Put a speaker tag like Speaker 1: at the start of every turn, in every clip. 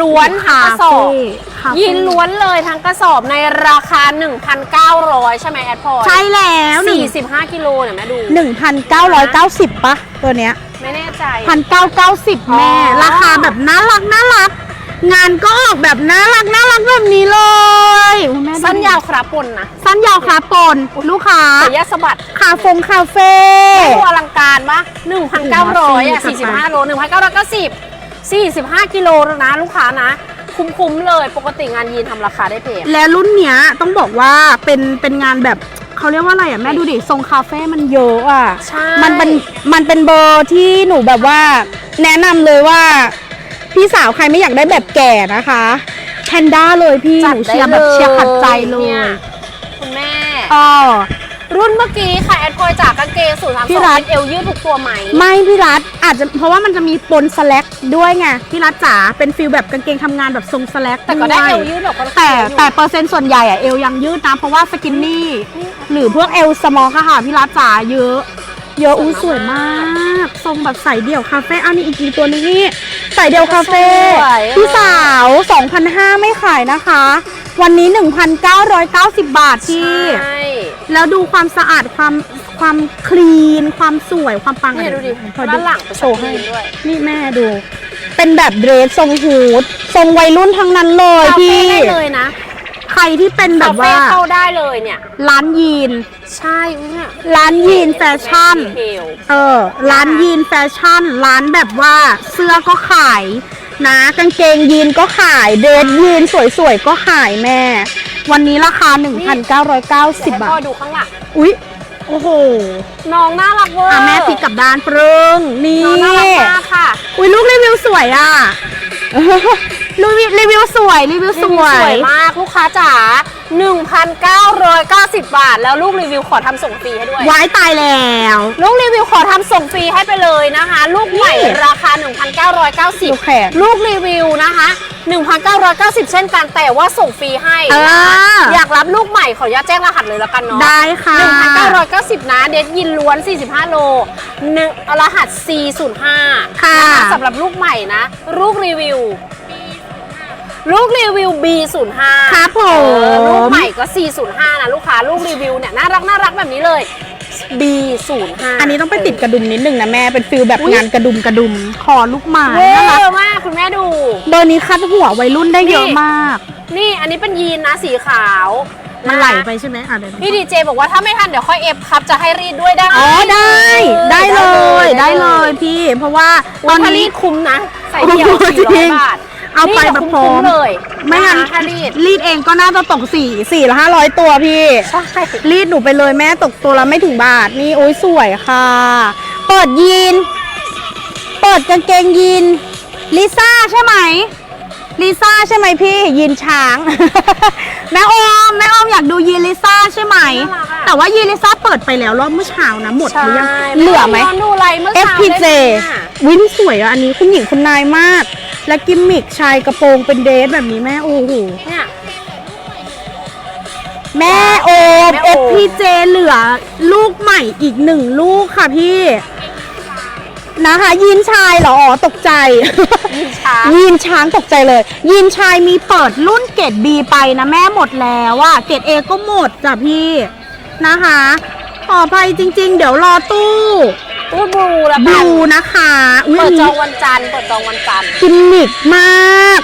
Speaker 1: ล้วนทั้งกระสอบ
Speaker 2: คาเฟ่
Speaker 1: ยีนล้วนเลยทั้งกระสอบในราคา 1,900 ใช่ไหมแอดพอร์
Speaker 2: ใช่แล้วหนึ่ง
Speaker 1: 45กิโลเนี่ยแม่ดู
Speaker 2: หนึ่งพันเก้าร้อยเก้าสิบปะตัวเนี้ย
Speaker 1: ไม่แน่ใจ
Speaker 2: พันเก้าเก้าสิบแม่
Speaker 1: อ๋อ
Speaker 2: ราคาแบบน่ารักน่ารัก งานก็ออกแบบน่ารักน่ารักแบบนี้เลยอุ๊ยแม่ดู
Speaker 1: สั้นยาวครับปนนะ
Speaker 2: สั้นยาวครับปนลูกค้า
Speaker 1: แต่ยาสะบัด
Speaker 2: คาเฟงคาเฟ่
Speaker 1: ไม่ดูอลังการปะ1,900อะ
Speaker 2: สี่สิบ
Speaker 1: 45โล1,990 45 กิโลแล้วนะลูกค้านะ คุ้มๆเลยปกติงานยีนทำราคาได้เพจ
Speaker 2: และรุ่นเนี้ยต้องบอกว่าเป็นเป็นงานแบบเขาเรียกว่าอะไรอะแม่ดูดิทรงคาเฟ่มันเยอะอะ
Speaker 1: ใช่
Speaker 2: มันเป็นมันเป็นเบอร์ที่หนูแบบว่า แนะนำเลยว่า พี่สาวใครไม่อยากได้แบบแก่นะคะแพนด้าเลยพี่ห
Speaker 1: จัด
Speaker 2: นู
Speaker 1: ได้
Speaker 2: เชียร์แบบเชียร์ขัดใจเล
Speaker 1: นี่
Speaker 2: ย
Speaker 1: คุณแม่
Speaker 2: อ๋อ
Speaker 1: รุ่นเมื่อกี้ค่ะแอดพอยจากกางเกงสูตรสาม
Speaker 2: พี่
Speaker 1: สอง
Speaker 2: รัฐ
Speaker 1: เป็นเอวยืดทุกตัวไหม
Speaker 2: ไม่พี่รัฐ อาจจะเพราะว่ามันจะมีปนสแลกด้วยไงพี่รัฐจ๋าเป็นฟิลแบบกางเกงทำงานแบบทรงสแลก
Speaker 1: แต่ก็ได้
Speaker 2: วย
Speaker 1: เอวยืดแบบค่อนข้าง
Speaker 2: แต่
Speaker 1: เยอะอยู่
Speaker 2: แต่เปอร์เซ็นต์ส่วนใหญ่อะเอวยังยืดนะ เพราะว่าสกินนี่หรือพวกเอลสมอลค่ะพี่รัฐจ๋าเยอะ เยอะอู้สวยมาก ทรงแบบใส่เดี่ยวคาเฟ่อันนี้อีกทีตัวนึงนี่ใส่เดี่ยวคาเฟ่พี่สาว2,500ไม่ขายนะคะ วันนี้ 1,990 บาทพี่
Speaker 1: ใช่
Speaker 2: แล้วดูความสะอาดความความคลีน ความสวยความปัง
Speaker 1: เนี่ยดูดิ
Speaker 2: ขอ
Speaker 1: ด้านหลังเป็น
Speaker 2: โชว์ให้
Speaker 1: สกรีนด้วย
Speaker 2: นี่แม่ดู เป็นแบบเดรสทรงฮูดทรงวัยรุ่นทั้งนั้นเลย
Speaker 1: คาเฟ่
Speaker 2: พี่
Speaker 1: ได้เลยนะ
Speaker 2: ใครที่เป็นแบ
Speaker 1: คา
Speaker 2: บ
Speaker 1: เฟ่
Speaker 2: ว่า
Speaker 1: เข้าได้เลยเนี่ย
Speaker 2: ร้านยีน
Speaker 1: ใช่เนี่ย
Speaker 2: ร้านยีนแฟชั่น
Speaker 1: ดีเทล
Speaker 2: เออ ร้านยีนแฟชั่น ร้านแบบว่าเสื้อก็ขายนะ กางเกงยีนก็ขาย เดรสยีนสวยๆ ก็ขายแม่ วันนี้ราคา 1,990
Speaker 1: ให้
Speaker 2: บา
Speaker 1: พ่อ
Speaker 2: ท
Speaker 1: ดูข้างหลัง
Speaker 2: อุ๊ย โอ้โห
Speaker 1: น้องน่ารักเวอร์
Speaker 2: อะแม่พลิกกลับด้านปรึงนี่
Speaker 1: น้องน่ารักมากค่ะ
Speaker 2: อุ้ยลูกรีวิวสวยอะ รีวิวรีวิวสวยรีวิวสวย
Speaker 1: สวย มากลูกค้าจ๋า1,990 บาท แล้วลูกรีวิวขอทำส่งฟรีให้ด้วย
Speaker 2: ว้ายตายแล้ว
Speaker 1: ลูกรีวิวขอทำส่งฟรีให้ไปเลยนะคะ ลูกใหม่
Speaker 2: นี่
Speaker 1: ราคา
Speaker 2: ดูแข
Speaker 1: 1,990
Speaker 2: น
Speaker 1: ลูกรีวิวนะคะ 1,990 เช่นกันแต่ว่าส่งฟรีให้
Speaker 2: เออ
Speaker 1: นะคะอยากรับลูกใหม่ขออนุญาตแจ้งรหัสเลยแล้วกันเนาะ
Speaker 2: ได้ค่ะ
Speaker 1: 1,990 นะเด็ดยินล้วน 45 โลหนึ่งรหัส C05
Speaker 2: ค่ะ
Speaker 1: นสำหรับลูกใหม่นะลูกรีวิว ลูกรีวิว B05
Speaker 2: ครับผ
Speaker 1: เออลูก
Speaker 2: ม
Speaker 1: ใหม่ก็ C05 นะลูกค้า ลูกรีวิวเนี่ยน่ารักน่ารักแบบนี้เลย B05
Speaker 2: อันนี้ต้องไปติดกระดุมนิดนึงนะแม่ เป็นฟิลแบบ
Speaker 1: อุ๊ย
Speaker 2: งานกระดุมกระดุมคอลูกไม้
Speaker 1: เว
Speaker 2: น่ารัก
Speaker 1: อร์มากคุณแม่ดู
Speaker 2: เบอร์นี้คัดหัววัยรุ่นได้เยอะ
Speaker 1: นี่
Speaker 2: มาก
Speaker 1: นี่อันนี้เป็นยีนนะสีขาว
Speaker 2: มันะไหลไปใช่ไหมอะเดี๋ยว
Speaker 1: พี่ดีเจบอกว่าถ้าไม่ทันเดี๋ยวค่อยเอฟครับจะให้รีดด้วยได้ไหม
Speaker 2: อ๋อได้ ได้เลยได้เลยพี่ เพราะว่าต
Speaker 1: ต
Speaker 2: อ
Speaker 1: อนน
Speaker 2: นี้
Speaker 1: นี้ คุ้มนะ ใส่เดียว
Speaker 2: โอ้โห
Speaker 1: สี่
Speaker 2: จริ
Speaker 1: ร้อย
Speaker 2: ง
Speaker 1: บาท
Speaker 2: เอาไป
Speaker 1: นี่
Speaker 2: แบบ
Speaker 1: ดี๋ยว
Speaker 2: พร้อม
Speaker 1: คุ้ๆเลย
Speaker 2: ไม่งั้น
Speaker 1: นะคะถ้ารีด
Speaker 2: รีดเองก็น่าจะตกสี่สี่ละห้าร้อยตัวพี่
Speaker 1: ใช่
Speaker 2: รีดหนูไปเลยแม่ตกตัวละไม่ถึงบาทนี่โอ้ยสวยค่ะ เปิดยีน เปิดกางเกงยีนลิซ่าใช่ไหมลิซ่าใช่ไหมพี่ยีนช้าง แม่ออมแม่ออมอยากดูยีนลิซ่าใช่ไหม
Speaker 1: น่ารักอะ
Speaker 2: แต่ว่ายีนลิซ่าเปิดไปแล้วรอบเมื่อเช้านะหมดห
Speaker 1: ใช่
Speaker 2: รือยังเหลือไหม
Speaker 1: ย้อนดูอะไรเมื่อเช้า
Speaker 2: FPJ
Speaker 1: ได้ไหมอะ
Speaker 2: วินสวยอะอันนี้คุณหญิงคุณนายมาก และกิมมิกชายกระโปรงเป็นเดรสแบบนี้แม่โอ้โห
Speaker 1: เนี่ย
Speaker 2: แม่โอม
Speaker 1: แม่โอม
Speaker 2: FPJ เหลือลูกใหม่อีกหนึ่งลูกค่ะพี่ นะคะ ยีนชายเหรออ๋อตกใจ
Speaker 1: ยีนช้าง
Speaker 2: ยีนช้างตกใจเลย ยีนชายมีเปิดรุ่นเกรด B ไปนะแม่หมดแล้วอะเกรด A ก็หมดจ้ะพี่นะคะขออภัยจริง ๆ เดี๋ยวรอตู้
Speaker 1: ตู้บลูแล้ว
Speaker 2: บ
Speaker 1: กัน
Speaker 2: ลูนะคะอุ้ย
Speaker 1: เปิ
Speaker 2: อั
Speaker 1: ด
Speaker 2: น
Speaker 1: จ
Speaker 2: นี้
Speaker 1: องวันจันทร์ เปิดจองวันจันทร์
Speaker 2: กิมมิกมาก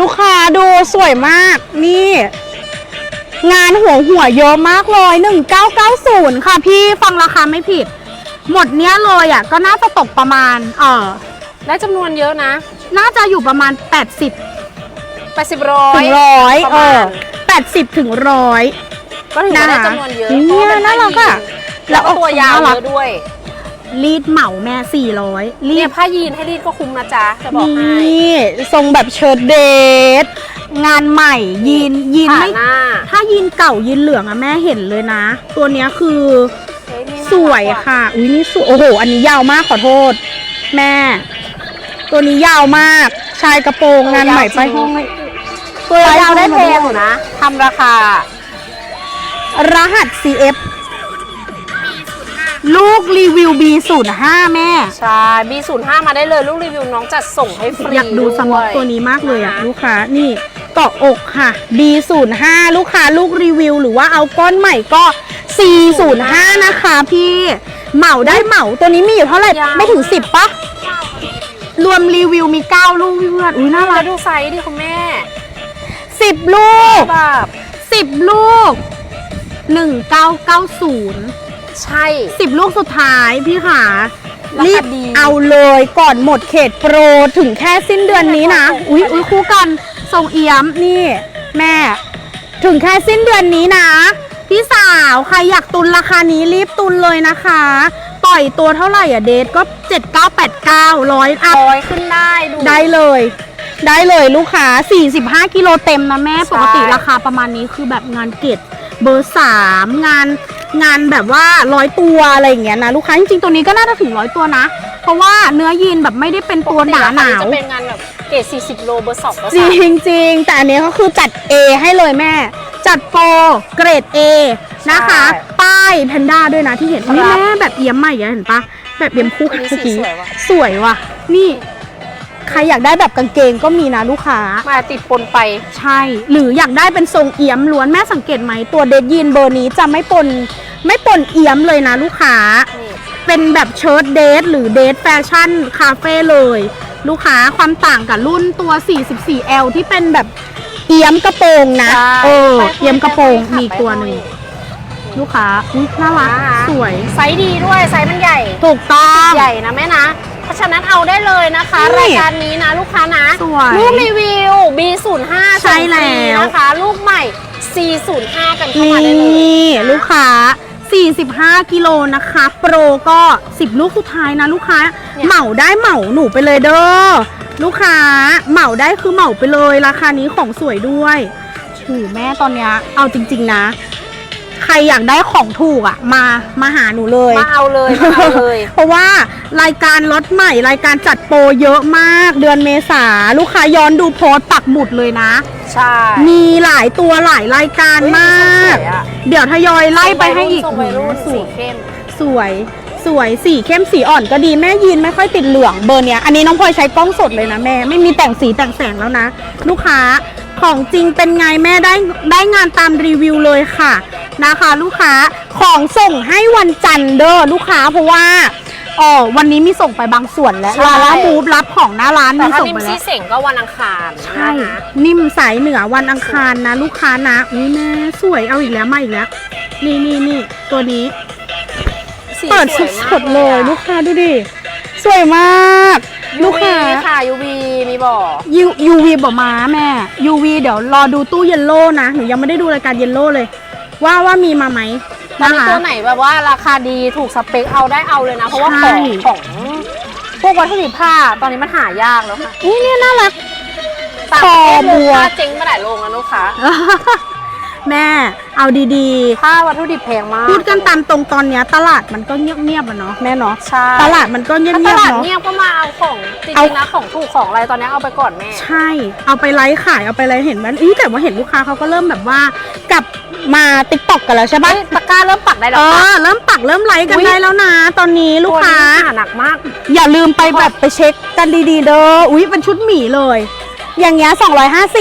Speaker 2: ลูกค้าดูสวยมาก นี่ งานหัวหัวเยอะมากเลย 1990 ค่ะพี่ฟังราคาไม่ผิด หมดเนี้ยเลยอะ ก็น่าจะตกประมาณ เออ
Speaker 1: ได้จำนวนเยอะนะ
Speaker 2: น่าจะอยู่ประมาณ 80
Speaker 1: 80ร้อ
Speaker 2: ถึ
Speaker 1: ย
Speaker 2: งร้อย
Speaker 1: ประ
Speaker 2: เอ
Speaker 1: มา
Speaker 2: อ
Speaker 1: ณ
Speaker 2: 80ถึงร้อย
Speaker 1: ก็ถือว่าได้จำนวนเยอะ
Speaker 2: เนี่ย
Speaker 1: เพราะว่าเป็
Speaker 2: น่ารักอะ
Speaker 1: แล้วก็ตัวยาว
Speaker 2: น่ารั
Speaker 1: เย
Speaker 2: ก
Speaker 1: อะด้วย
Speaker 2: รีดเหมาแม่ 400รี
Speaker 1: เนี่ย
Speaker 2: ด
Speaker 1: ผ้ายีนให้รีดก็คุ้มนะจ๊ะ จะบอกให้
Speaker 2: นี่ทรงแบบเชิ้ตเดทงานใหม่ยีนยีน
Speaker 1: ขา
Speaker 2: ไม่
Speaker 1: หน้า
Speaker 2: ถ้ายีนเก่ายีนเหลืองอะแม่เห็นเลยนะ ตัวเนี้ยคือ
Speaker 1: เฮ้นี่น่ารัก
Speaker 2: สวยค่ะอุ้ยนี่สวยโอ้โห อันนี้ยาวมากขอโทษ แม่ ตัวนี้ยาวมาก ชายกระโปรงงานใหม่ไปห้องเลย
Speaker 1: ตัวยาวได้แพง
Speaker 2: อ
Speaker 1: อยู่นะทำราคา
Speaker 2: รหัส CF ลูกรีวิว B05 แม่
Speaker 1: ใช่ B05 มาได้เลยลูกรีวิวน้องจัดส่งให้ฟรี
Speaker 2: อยากดูสม็อก
Speaker 1: วย
Speaker 2: ตัวนี้มากเลยอะ
Speaker 1: นะ
Speaker 2: ลูกค้านี่เกาะอกค่ะ B05 ลูกค้าลูกรีวิว หรือว่าเอาก้อนใหม่ก็405 นะคะพี่ เหมาได้เหมาตัวนี้มีอยู่เท่าไหร่
Speaker 1: ยาว
Speaker 2: ไม่ถึง 10ปะรวมรีวิวมี 9 ลูกพี่เพื่อนอุ้ยน่ารั
Speaker 1: แล้
Speaker 2: ก
Speaker 1: วดูไซส์ดิคุณแม่
Speaker 2: 10 ลูก
Speaker 1: แบบ
Speaker 2: 10 ลูก 1990
Speaker 1: ใช่
Speaker 2: 10 ลูกสุดท้ายพี่ค่ะ
Speaker 1: รา
Speaker 2: รี
Speaker 1: คา
Speaker 2: บ
Speaker 1: ดี
Speaker 2: เอาเลยก่อนหมดเขตโปรถึงแค่สิ้นเดือนนี้นะ อุ๊ยอุ๊ยคู่กันทรงเอี่ยมนี่ แม่ ถึงแค่สิ้นเดือนนี้นะ พี่สาวใครอยากตุนราคานี้รีบตุนเลยนะคะปล่อยตัวเท่าไหร่อะเดทก็ 7989ร้อยอัพ
Speaker 1: ร้อยขึ้นได้ดู
Speaker 2: ได้เลย ได้เลยลูกค้า 45 กิโลเต็มนะแม่
Speaker 1: ใช่
Speaker 2: ปกติราคาประมาณนี้คือแบบงานเกตเบอร์ 3 งาน งานแบบว่าร้อยตัวอะไรอย่างเงี้ยนะลูกค้าจริงๆตัวนี้ก็น่าจะถึงร้อยตัวนะ เพราะว่าเนื้อยีนแบบไม่ได้เป็นตัวหนาหนาว
Speaker 1: จะเป็นงานแบบเกรด40 โลเบอร์สองเบอร์
Speaker 2: จ
Speaker 1: สาม
Speaker 2: ริงจริงๆ แต่อันนี้ก็คือจัด A ให้เลยแม่ จัดโปรเกรด A นะคะ ป้ายแพนด้าด้วยนะที่เห็นนี่แม่แบบเอี่ยมใหม่อะเห็นปะแบบเอี่ยมคู่
Speaker 1: อันนี้
Speaker 2: เมื่อ
Speaker 1: สี
Speaker 2: กี้
Speaker 1: สวยว่ะ
Speaker 2: สวยว่ะ นี่ ใครอยากได้แบบกางเกงก็มีนะลูกค้า
Speaker 1: มาติดปนไป
Speaker 2: ใช่ หรืออยากได้เป็นทรงเอี้ยมล้วนแม่สังเกตไหมตัวเดดยีนเบอร์นี้จะไม่ปนไม่ปนเอี้ยมเลยนะลูกค้า
Speaker 1: นี่
Speaker 2: เป็นแบบเชิ้ตเดทหรือเดทแฟชั่นคาเฟ่เลย ลูกค้าความต่างกับรุ่นตัว 44L ที่เป็นแบบเอี้ยมกระโปรงนะ
Speaker 1: ใช่
Speaker 2: เออ
Speaker 1: ไป
Speaker 2: เอี้ยมกระโปรง
Speaker 1: ไป
Speaker 2: มีอีกตัวหนึ่งลูกค้าอุ๊ยน่ารัก
Speaker 1: นะคะ
Speaker 2: สวย
Speaker 1: ไซส์ดีด้วยไซส์มันใหญ่
Speaker 2: ถูกต้อง
Speaker 1: ใหญ่นะแม่นะ เพราะฉะนั้นเอาได้เลยนะคะ
Speaker 2: นี่
Speaker 1: รายการนี้นะลูกค้านะ
Speaker 2: สวย
Speaker 1: ลูกรีวิว B05
Speaker 2: ใช่แล้ว
Speaker 1: นะคะ ลูกใหม่ C05 กันเข้ามาได้เลย
Speaker 2: นี่
Speaker 1: นะ
Speaker 2: ลูกค้า 45 กิโลนะคะ โปรก็ 10 ลูกสุดท้ายนะลูกค้า
Speaker 1: เนี่ย
Speaker 2: เหมาได้เหมาหนูไปเลยเด้อ ลูกค้าเหมาได้คือเหมาไปเลยราคานี้ของสวยด้วยถือแม่ตอนเนี้ยเอาจริง ๆ นะ ใครอยากได้ของถูกอะ่ะ มามาหาหนูเลย
Speaker 1: มาเอาเลยมาเอาเลย
Speaker 2: เพราะว่ารายการล็อตใหม่ รายการจัดโปรเยอะมากเดือนเมษาลูกค้าย้อนดูโพสต์ปักหมุดเลยนะ
Speaker 1: ใช่
Speaker 2: มีหลายตัวหลายรายการ
Speaker 1: เฮ้ย
Speaker 2: มาก
Speaker 1: สวยอะ
Speaker 2: เดี๋ยวทยอยไล่ไปให้อีก
Speaker 1: ทรงวัยรุ่น
Speaker 2: ส
Speaker 1: สี
Speaker 2: วย
Speaker 1: เข้ม
Speaker 2: สวยสวยสีเข้มสีอ่อนก็ดีแม่ยีนไม่ค่อยติดเหลืองเบอร์เนี้ยอันนี้น้องพลอยใช้กล้องสดเลยนะแม่ไม่มีแต่งสีแต่งแสงแล้วนะ ลูกค้า ของจริงเป็นไงแม่ได้ได้งานตามรีวิวเลยค่ะนะคะ ลูกค้าของส่งให้วันจันทร์เด้อลูกค้าเพราะว่าอ๋อวันนี้มีส่งไปบางส่วนแล้ว
Speaker 1: ใช่
Speaker 2: ลาล่ามูฟรับของหน้าร้าน
Speaker 1: แต่
Speaker 2: มี
Speaker 1: ถ้า
Speaker 2: ส่ง
Speaker 1: นิ่ม
Speaker 2: ไป
Speaker 1: ซี
Speaker 2: แล้ว
Speaker 1: เสงก็วันอังคาร
Speaker 2: ใช่
Speaker 1: นะคะ
Speaker 2: นิ่มสายเหนือวันอังคารนะ ลูกค้านะอุ้ยแม่สวยเอาอีกแล้วมาอีกแล้วนี่นี่นี่ตัวนี้
Speaker 1: สี
Speaker 2: เปิด
Speaker 1: สวยมาก
Speaker 2: สดๆเลย
Speaker 1: อะ
Speaker 2: ลูกค้าดูดิ สวยมาก ลูกค้า
Speaker 1: UV ค่ะ UV มีบอก
Speaker 2: ยูยูวีบอกมาแม่ UV เดี๋ยวรอดูตู้เยลโล่นะ หนูยังไม่ได้ดูรายการเยลโล่เลย ว่าว่ามีมาไหม
Speaker 1: ตอน
Speaker 2: นะ
Speaker 1: นี้
Speaker 2: คะ
Speaker 1: ตัวไหนแบบว่าราคาดีถูกสเปคเอาได้เอาเลยนะ เพราะว่า
Speaker 2: ใช่
Speaker 1: ของของพวกวัตถุดิบผ้าตอนนี้มันหายากแล้วค่ะ
Speaker 2: อุ้ยเนี่ยน่ารัก
Speaker 1: ต่าง
Speaker 2: ค
Speaker 1: ป
Speaker 2: อ
Speaker 1: ระเทศ
Speaker 2: บั
Speaker 1: เรื่อง
Speaker 2: ว
Speaker 1: ผ้าเจ๊งมาหลายโรงแล้วลูกค้า
Speaker 2: แม่เอาดี
Speaker 1: ผ้าวัตถุดิบแพงมาก
Speaker 2: ๆพูดกันตามตรงตอนเนี้ยตลาดมันก็เงียบๆอะเนาะแม่เนาะ
Speaker 1: ใช่
Speaker 2: ตลาดมันก็เงีย
Speaker 1: ถ้าต
Speaker 2: บๆ
Speaker 1: ลาด
Speaker 2: เนาะ
Speaker 1: เงียบก็มาเอาของจ
Speaker 2: เอา
Speaker 1: ริงๆนะของถูกของอะไรตอนนี้เอาไปก่อนแม่
Speaker 2: ใช่ เอาไปไลฟ์ขายเอาไปอะไรเห็นมันอีแต่ว่าเห็นลูกค้าเขาก็เริ่มแบบว่ากลับมาติ๊กต็อกกันแล้วใช่ปะ
Speaker 1: เฮ้ยตะกร้าเริ่มปักได้
Speaker 2: เอ
Speaker 1: แล้วค่ะ
Speaker 2: อเริ่มปักเริ่มไลฟ์กัน
Speaker 1: อุ๊ย
Speaker 2: ได้แล้วนะ ตอนนี้ลูกค้า
Speaker 1: ตัวนี้หนักมาก
Speaker 2: อย่าลืมไปแบบไปเช็คกันดีๆเด้อ อุ๊ยเป็นชุดหมีเลย อย่างเงี้ย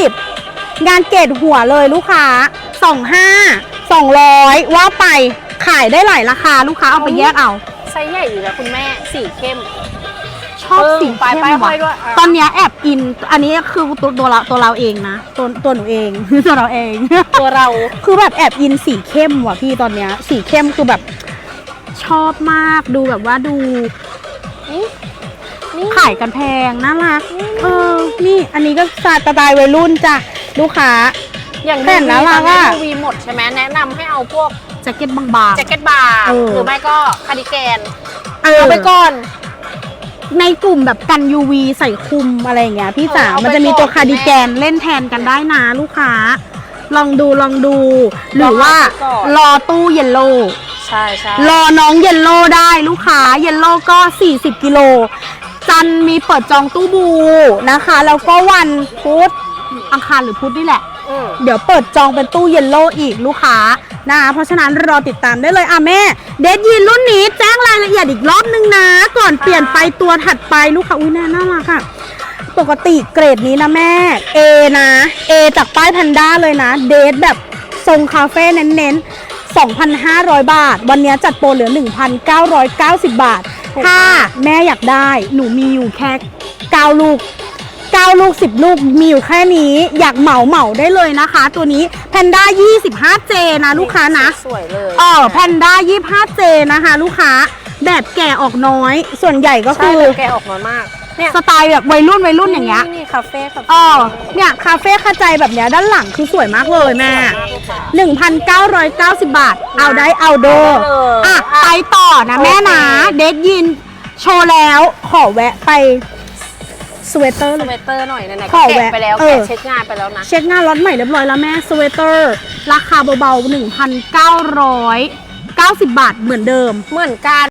Speaker 2: 250 งานเกรดหัวเลยลูกค้า 25 200ว่าไปขายได้หลายราคาลูกค้าเอาไปแยกเอา
Speaker 1: ไซส์ใหญ่อยู่นะคุณแม่สีเข้ม
Speaker 2: ชอบ
Speaker 1: เออ
Speaker 2: สี
Speaker 1: ปลาย
Speaker 2: เข้ม
Speaker 1: ปลายห้
Speaker 2: ว่ะ
Speaker 1: อยด้วยอะ
Speaker 2: ตอนเนี้ยแอบอิน อันนี้คือตัวตัวเราตัวเราเองนะตัวตัวหนูเอง ตัวเราเอง
Speaker 1: ตัวเรา
Speaker 2: คือแบบแอบอินสีเข้มว่ะพี่ตอนเนี้ย สีเข้มคือแบบชอบมากดูแบบว่าดู
Speaker 1: นี่นี่
Speaker 2: ขายกันแพงน่ารักเออนี่อันนี้ก็สไตล์วัยรุ่นจ้ะลูกค้า
Speaker 1: อย่าง
Speaker 2: แต่
Speaker 1: ยู
Speaker 2: น่า
Speaker 1: วี
Speaker 2: รั
Speaker 1: ตอกนนี้
Speaker 2: อะ
Speaker 1: ยูวีหมดใช่ไหมแนะนำให้เอาพวก
Speaker 2: แจ็คเก็ตบาง
Speaker 1: แจ็คเก็ตบาร์
Speaker 2: เออ
Speaker 1: หรือไม่ก็คาร์ดิแกน
Speaker 2: ๆเออ
Speaker 1: เอาไปก่อน
Speaker 2: ในกลุ่มแบบกัน UV ใส่คลุมอะไรอย่างเงี้ยพี่จ๋า
Speaker 1: เออเอาไป
Speaker 2: มันจะมีตัว
Speaker 1: ก่อน
Speaker 2: คาร์ดิแกนเล่นแทนกันได้นะลูกค้า ลองดูลองดู หรือว่า
Speaker 1: ลองเอาไปก่อน
Speaker 2: รอตู้เยลโล่
Speaker 1: ใช่ใช่
Speaker 2: รอน้องเยลโล่ได้ลูกค้าเยลโล่ก็ 40 กิโล จันทร์มีเปิดจองตู้บูนะคะ แล้วก็วันพุธอังคารหรือพุธนี่แหละ
Speaker 1: อืม
Speaker 2: เดี๋ยวเปิดจองเป็นตู้เยลโล่อีกลูกค้านะคะเพราะฉะนั้นรอติดตามได้เลยอะแม่ เดดยีนรุ่นนี้แจ้งรายละเอียดอีกรอบนึงนะ ก่อนเปลี่ยนไปตัวถัดไปลูกค้าอุ้ยน่าน่ารักอะปกติเกรดนี้นะแม่ A นะ A จากป้ายแพนด้าเลยนะ เดทแบบทรงคาเฟ่เน้นๆ 2,500 บาท วันนี้จัดโปรเหลือ 1,990 บาท ถ้าแม่อยากได้หนูมีอยู่แค่9ลูก 9 ลูก 10 ลูกมีอยู่แค่นี้ อยากเหมาเหมาได้เลยนะคะ ตัวนี้แพนด้า 25J นะลูกค้านะ
Speaker 1: สวยเลย
Speaker 2: เออแพนด้า 25J นะคะ ลูกค้าแบบแก่ออกน้อย ส่วนใหญ่ก็
Speaker 1: ใช่
Speaker 2: คือ
Speaker 1: เลยแกออกน้อยมาก เนี่ย
Speaker 2: สไตล์แบบวัยรุ่นวัยรุ่นอย่างเงี้ย
Speaker 1: นี่คาเฟ่คาเฟ่
Speaker 2: เออเนี่ยคาเฟ่คาใจแบบเนี้ยด้านหลังคือสวยมากเลยแม่1,990 บาท เอาได้เอาโด
Speaker 1: เอาได้เลย
Speaker 2: อะไปต่อนะแม่นะเดทยินโชว์แล้วขอแวะไป สเวตเตอร์
Speaker 1: ส
Speaker 2: เลย
Speaker 1: เวตเตอร์หน่อยไหนๆ
Speaker 2: ข
Speaker 1: ก็
Speaker 2: อ
Speaker 1: แกะ
Speaker 2: แวะ
Speaker 1: ไปแล้ว
Speaker 2: เออ
Speaker 1: แกะเช็คงานไปแล้วนะ
Speaker 2: เช็คงานล็อตใหม่เรียบร้อยแล้วแม่สเวตเตอร์ ราคาเบาๆ 1,990 บาทเหมือนเดิม
Speaker 1: เหมือนกัน